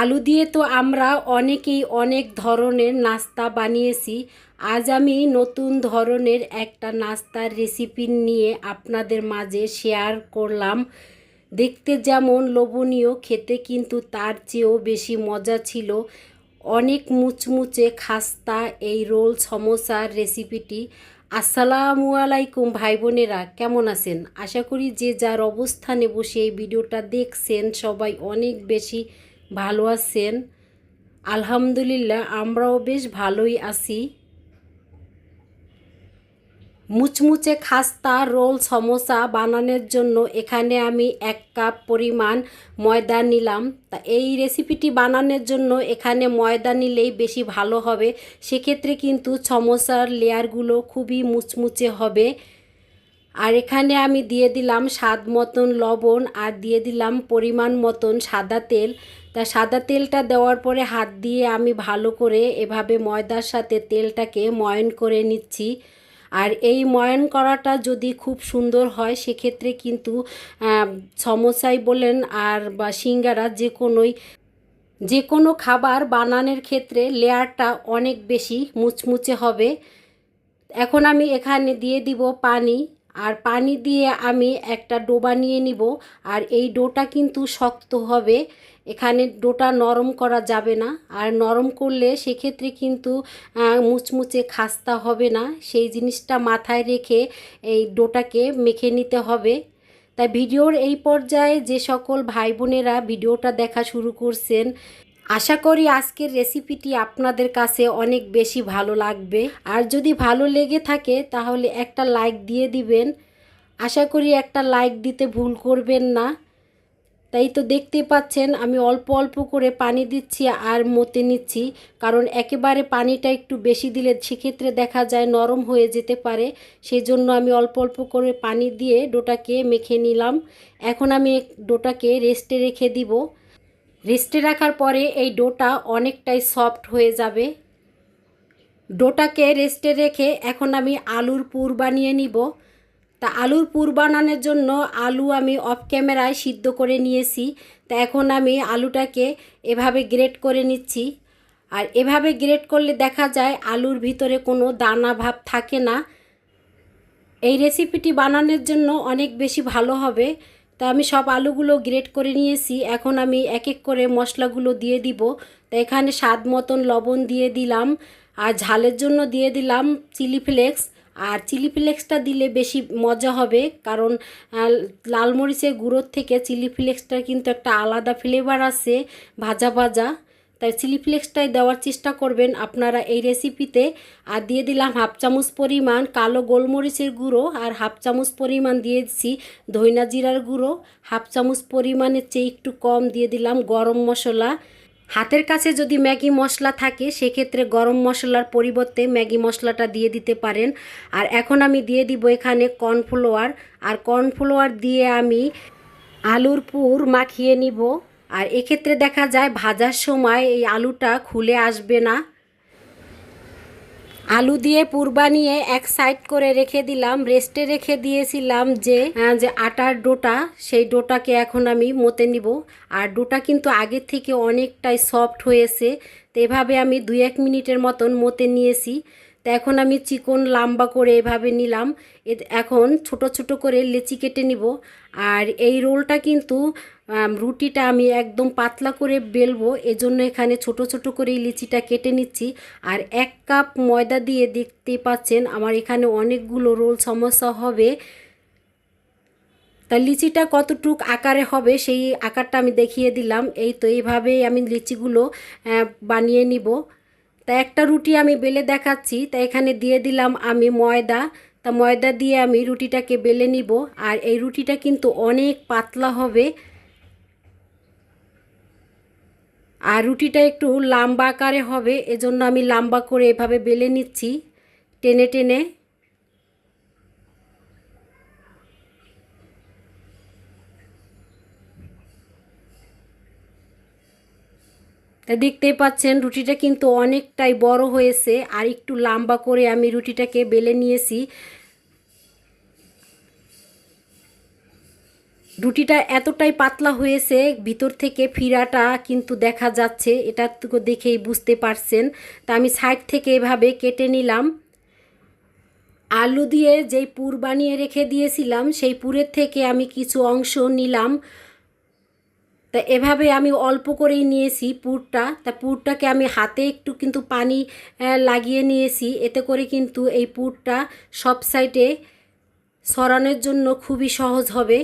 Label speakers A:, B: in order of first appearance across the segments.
A: আলু দিয়ে তো আমরা অনেকেই অনেক ধরনের নাস্তা বানিয়েছি। আজ আমি নতুন ধরনের একটা নাস্তার রেসিপি নিয়ে আপনাদের মাঝে শেয়ার করলাম। দেখতে যেমন লোভনীয়, খেতে কিন্তু তার চেয়েও বেশি মজা ছিল। অনেক মুচমুচে খাস্তা, এই রোল সমোসার রেসিপিটি আসসালামু আলাইকুম ভাই বোনেরা, কেমন আছেন? আশা করি যে যার অবস্থানে বসে এই ভিডিওটা দেখছেন সবাই অনেক বেশি ভালো আছেন? আলহামদুলিল্লাহ, আমরাও বেশ ভালোই আছি। মুচমুচে খাস্তা, রোল, সমোসা বানানোর জন্য এখানে আমি এক কাপ পরিমাণ ময়দা নিলাম। তা এই রেসিপিটি বানানোর জন্য এখানে ময়দা নিলেই বেশি ভালো হবে। সেক্ষেত্রে কিন্তু সমোসার লেয়ারগুলো খুবই মুচমুচে হবে। আর এখানে আমি দিয়ে দিলাম স্বাদ মতন লবণ আর দিয়ে দিলাম পরিমাণ মতন সাদা তেল। তা সাদা তেলটা দেওয়ার পরে হাত দিয়ে আমি ভালো করে এভাবে ময়দার সাথে তেলটাকে ময়ন করে নিচ্ছি। আর এই ময়ন করাটা যদি খুব সুন্দর হয়, সেক্ষেত্রে কিন্তু সমোসাই বলেন আর বা সিঙ্গারা যে কোনোই, যে কোনো খাবার বানানোর ক্ষেত্রে লেয়ারটা অনেক বেশি মুচমুচে হবে। এখন আমি এখানে দিয়ে দিব পানি। আর পানি দিয়ে আমি একটা ডো বানিয়ে নিব। আর এই ডোটা কিন্তু শক্ত হবে। এখানে ডোটা নরম করা যাবে না। আর নরম করলে সেক্ষেত্রে কিন্তু মুচমুচে খাস্তা হবে না। সেই জিনিসটা মাথায় রেখে এই ডোটাকে মেখে নিতে হবে। তাই ভিডিওর এই পর্যায়ে যে সকল ভাই বোনেরা ভিডিওটা দেখা শুরু করছেন আশা করি আজকের রেসিপিটি আপনাদের কাছে অনেক বেশি ভালো লাগবে। আর যদি ভালো লেগে থাকে, তাহলে একটা লাইক দিয়ে দিবেন। আশা করি একটা লাইক দিতে ভুল করবেন না। তাই তো দেখতে পাচ্ছেন, আমি অল্প অল্প করে পানি দিচ্ছি আর মতে নিচ্ছি। কারণ একেবারে পানিটা একটু বেশি দিলে সেক্ষেত্রে দেখা যায় নরম হয়ে যেতে পারে। সেই জন্য আমি অল্প অল্প করে পানি দিয়ে ডোটাকে মেখে নিলাম। এখন আমি ডোটাকে রেস্টে রেখে দিব। রেস্টে রাখার পরে এই ডোটা অনেকটাই সফট হয়ে যাবে। ডোটাকে রেস্টে রেখে এখন আমি আলুর পুর বানিয়ে নিব। তা আলুর পুর বানানোর জন্য আলু আমি অফ ক্যামেরায় সিদ্ধ করে নিয়েছি। তা এখন আমি আলুটাকে এভাবে গ্রেট করে নিচ্ছি। আর এভাবে গ্রেট করলে দেখা যায় আলুর ভিতরে কোনো দানা ভাব থাকে না। এই রেসিপিটি বানানোর জন্য অনেক বেশি ভালো হবে। তা আমি সব আলুগুলো গ্রেট করে নিয়েছি। এখন আমি এক এক করে মশলাগুলো দিয়ে দিব। তা এখানে স্বাদ মতন লবণ দিয়ে দিলাম। আর ঝালের জন্য দিয়ে দিলাম চিলি ফ্লেক্স আর চিলি ফ্লেক্সটা দিলে বেশি মজা হবে। কারণ লাল মরিচের গুঁড়োর থেকে চিলি ফ্লেক্সটা কিন্তু একটা আলাদা ফ্লেভার আছে, ভাজা ভাজা। তাই চিলি ফ্লেক্সটাই দেওয়ার চেষ্টা করবেন। আপনারা এই রেসিপিতে আর দিয়ে দিলাম হাফ চামচ পরিমাণ কালো গোলমরিচের গুঁড়ো আর হাফ চামচ পরিমাণ দিয়েছি ধইনা জিরার গুঁড়ো। হাফ চামচ পরিমাণের চেয়ে একটু কম দিয়ে দিলাম গরম মশলা। হাতের কাছে যদি ম্যাগি মশলা থাকে, সেক্ষেত্রে গরম মশলার পরিবর্তে ম্যাগি মশলাটা দিয়ে দিতে পারেন। আর এখন আমি দিয়ে দিব এখানে কর্নফ্লাওয়ার আর কর্নফ্লাওয়ার দিয়ে আমি আলুর পুর মাখিয়ে নিব। আর এক্ষেত্রে দেখা যায় ভাজার সময় এই আলুটা খুলে আসবে না। আলু দিয়ে পুর বানিয়ে এক সাইড করে রেখে দিলাম, রেস্টে রেখে দিয়েছিলাম যে যে আটার ডোটা, সেই ডোটাকে এখন আমি মতে নিব। আর ডোটা কিন্তু আগের থেকে অনেকটাই সফট হয়েছে, তো এভাবে আমি দুই এক মিনিটের মতন মতে নিয়েছি। তো এখন আমি চিকন লম্বা করে এভাবে নিলাম। এখন ছোট ছোট করে লেচি কেটে নিব। আর এই রোলটা কিন্তু রুটিটা আমি একদম পাতলা করে বেলবো। এজন্য এখানে ছোট ছোট করে লিচিটা কেটে নিচ্ছি। আর এক কাপ ময়দা দিয়ে দেখতে পাচ্ছেন, আমার এখানে অনেকগুলো রোল সমস্যা হবে। তা লিচিটা কতটুক আকারে হবে সেই আকারটা আমি দেখিয়ে দিলাম। এই তো এইভাবেই আমি লিচিগুলো বানিয়ে নিব। তা একটা রুটি আমি বেলে দেখাচ্ছি। তা এখানে দিয়ে দিলাম আমি ময়দা। তা ময়দা দিয়ে আমি রুটিটাকে বেলে নিব। আর এই রুটিটা কিন্তু অনেক পাতলা হবে। আর রুটিটা একটু লাম্বা আকারে হবে। এজন্য আমি লাম্বা করে এভাবে বেলে নিচ্ছি। টেনে টেনে। তা দেখতেই পাচ্ছেন, রুটিটা কিন্তু অনেকটাই বড় হয়েছে আর একটু লম্বা করে আমি রুটিটাকে বেলে নিয়েছি। রুটিটা এতটাই পাতলা হয়েছে, ভিতর থেকে ফিরাটা কিন্তু দেখা যাচ্ছে, এটা দেখেই বুঝতে পারছেন। তা আমি সাইড থেকে এভাবে কেটে নিলাম। আলু দিয়ে যেই পুর বানিয়ে রেখে দিয়েছিলাম, সেই পুরের থেকে আমি কিছু অংশ নিলাম। তা এভাবে আমি অল্প করেই নিয়েছি পুরটা। তা পুরটাকে আমি হাতে একটু কিন্তু পানি লাগিয়ে নিয়েছি। এতে করে কিন্তু এই পুরটা সব সাইডে সরানোর জন্য খুবই সহজ হবে।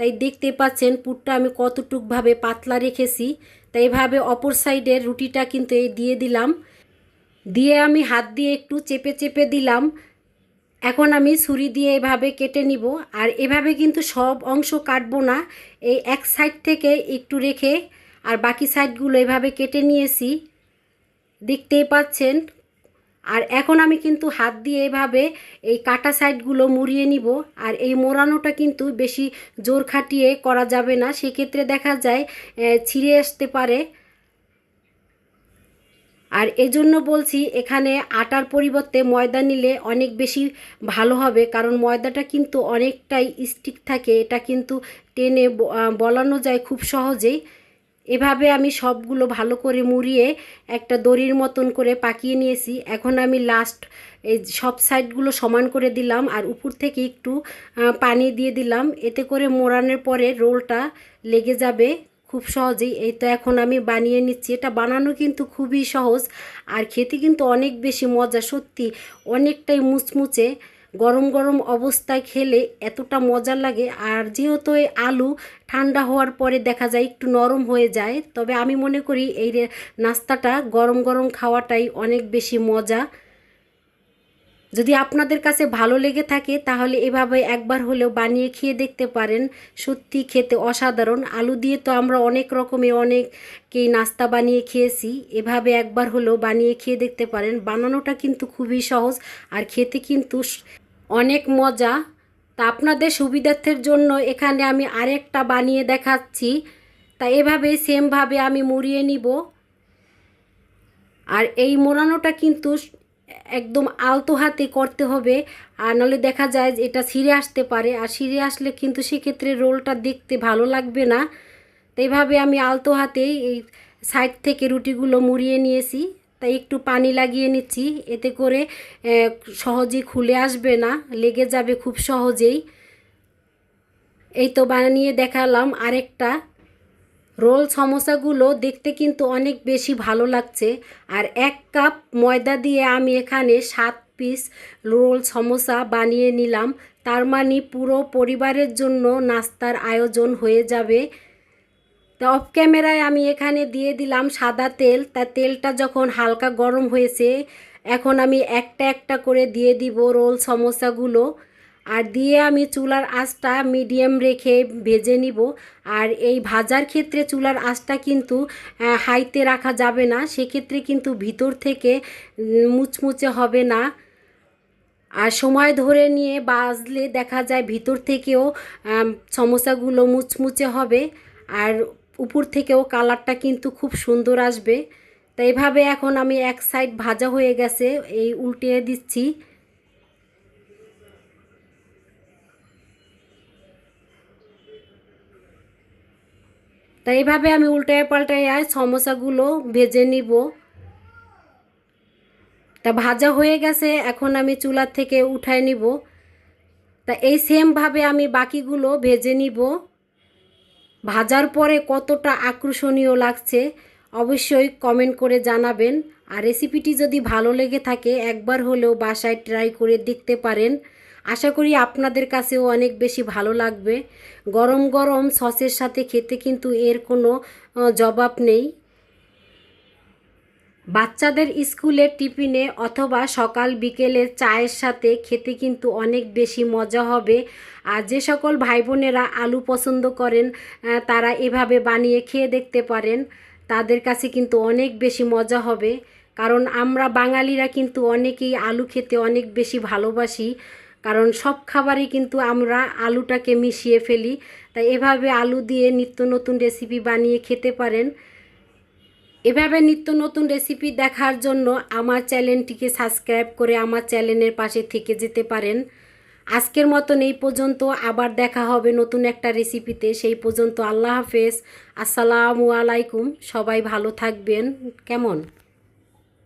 A: তাই দেখতে পাচ্ছেন পুরটা আমি কতটুকভাবে পাতলা রেখেছি। তাই এভাবে অপর সাইডের রুটিটা কিন্তু এই দিয়ে দিলাম। দিয়ে আমি হাত দিয়ে একটু চেপে চেপে দিলাম। এখন আমি ছুরি দিয়ে এভাবে কেটে নিব, আর এভাবে কিন্তু সব অংশ কাটবো না। এই এক সাইড থেকে একটু রেখে আর বাকি সাইডগুলো এভাবে কেটে নিয়েছি। দেখতেই পাচ্ছেন? আর এখন আমি কিন্তু হাত দিয়ে এভাবে এই কাটা সাইডগুলো মুড়িয়ে নিব, আর এই মোড়ানোটা কিন্তু বেশি জোর খাটিয়ে করা যাবে না। সেক্ষেত্রে দেখা যায় ছিঁড়ে আসতে পারে। আর এজন্য বলছি এখানে আটার পরিবর্তে ময়দা নিলে অনেক বেশি ভালো হবে, কারণ ময়দাটা কিন্তু অনেকটাই স্টিক থাকে। এটা কিন্তু টেনে বলানো যায় খুব সহজেই। এভাবে আমি সবগুলো ভালো করে মুড়িয়ে একটা দড়ির মতন করে পাকিয়ে নিয়েছি। এখন আমি লাস্ট এই সব সাইডগুলো সমান করে দিলাম আর উপর থেকে একটু পানি দিয়ে দিলাম। এতে করে মোড়ানোর পরে রোলটা লেগে যাবে। খুব সহজেই। এই তো এখন আমি বানিয়ে নিচ্ছি। এটা বানানো কিন্তু খুবই সহজ আর খেতে কিন্তু অনেক বেশি মজা। সত্যি অনেকটাই মুচমুচে, গরম গরম অবস্থায় খেলে এতটা মজা লাগে। আর যেহেতু এই আলু ঠান্ডা হওয়ার পরে দেখা যায় একটু নরম হয়ে যায়, তবে আমি মনে করি এই নাস্তাটা গরম গরম খাওয়াটাই অনেক বেশি মজা। যদি আপনাদের কাছে ভালো লেগে থাকে, তাহলে এভাবে একবার হলেও বানিয়ে খেয়ে দেখতে পারেন। সত্যি খেতে অসাধারণ। আলু দিয়ে তো আমরা অনেক রকমের অনেককেই নাস্তা বানিয়ে খেয়েছি। এভাবে একবার হলেও বানিয়ে খেয়ে দেখতে পারেন। বানানোটা কিন্তু খুবই সহজ আর খেতে কিন্তু অনেক মজা। তা আপনাদের সুবিধার্থের জন্য এখানে আমি আরেকটা বানিয়ে দেখাচ্ছি। তা এভাবে সেমভাবে আমি মুড়িয়ে নিব। আর এই মোড়ানোটা কিন্তু একদম আলতো হাতে করতে হবে। আর নাহলে দেখা যায় যে এটা ছিঁড়ে আসতে পারে। আর ছিঁড়ে আসলে কিন্তু সেক্ষেত্রে রোলটা দেখতে ভালো লাগবে না। তো এইভাবে আমি আলতো হাতেই এই সাইড থেকে রুটিগুলো মুড়িয়ে নিয়েছি। তাই একটু পানি লাগিয়ে নিচ্ছি। এতে করে আহ, সহজেই খুলে আসবে না। লেগে যাবে খুব সহজেই। এই তো বানিয়ে দেখালাম আরেকটা। রোল সমোসাগুলো দেখতে কিন্তু অনেক বেশি ভালো লাগছে। আর এক কাপ ময়দা দিয়ে আমি এখানে সাত পিস রোল সমোসা বানিয়ে নিলাম। তার মানে পুরো পরিবারের জন্য নাস্তার আয়োজন হয়ে যাবে। তা অফ ক্যামেরায় আমি এখানে দিয়ে দিলাম সাদা তেল। তা তেলটা যখন হালকা গরম হয়েছে, এখন আমি একটা একটা করে দিয়ে দিব রোল সমোসাগুলো আর দিয়ে আমি চুলার আঁচটা মিডিয়াম রেখে ভেজে নিব। আর এই ভাজার ক্ষেত্রে চুলার আঁচটা কিন্তু হাইতে রাখা যাবে না। সেক্ষেত্রে কিন্তু ভিতর থেকে মুচমুচে হবে না। আর সময় ধরে নিয়ে বাজলে দেখা যায় ভিতর থেকেও আম, সমোসাগুলো মুচমুচে হবে। আর উপর থেকেও কালারটা কিন্তু খুব সুন্দর আসবে। তো এভাবে এখন আমি এক সাইড ভাজা হয়ে গেছে। এই উল্টিয়ে দিচ্ছি। তা এইভাবে আমি উল্টায় পাল্টায় সমোসাগুলো ভেজে নিব। তা ভাজা হয়ে গেছে, এখন আমি চুলার থেকে উঠায় নিব। তা এই সেমভাবে আমি বাকিগুলো ভেজে নিব। ভাজার পরে কতটা আকর্ষণীয় লাগছে, অবশ্যই কমেন্ট করে জানাবেন। আর রেসিপিটি যদি ভালো লেগে থাকে, একবার হলেও বাসায় ট্রাই করে দেখতে পারেন। আশা করি আপনাদের কাছেও অনেক বেশি ভালো লাগবে। গরম গরম সসের সাথে খেতে কিন্তু এর কোনো জবাব নেই। বাচ্চাদের স্কুলের টিফিনে অথবা সকাল বিকেলের চায়ের সাথে খেতে কিন্তু অনেক বেশি মজা হবে। আর যে সকল ভাই বোনেরা আলু পছন্দ করেন তারা এভাবে বানিয়ে খেয়ে দেখতে পারেন। তাদের কাছে কিন্তু অনেক বেশি মজা হবে। কারণ আমরা বাঙালিরা কিন্তু অনেকেই আলু খেতে অনেক বেশি ভালোবাসি। কারণ সব খাবারই কিন্তু আমরা আলুটাকে মিশিয়ে ফেলি। তাই এভাবে আলু দিয়ে নিত্য নতুন রেসিপি বানিয়ে খেতে পারেন। এভাবে নিত্য নতুন রেসিপি দেখার জন্য আমার চ্যানেলটিকে সাবস্ক্রাইব করে আমার চ্যানেলের পাশে থেকে যেতে পারেন। আজকের মতন এই পর্যন্ত, আবার দেখা হবে নতুন একটা রেসিপিতে সেই পর্যন্ত আল্লাহ হাফেজ। আসসালামু আলাইকুম। সবাই ভালো থাকবেন। কেমন?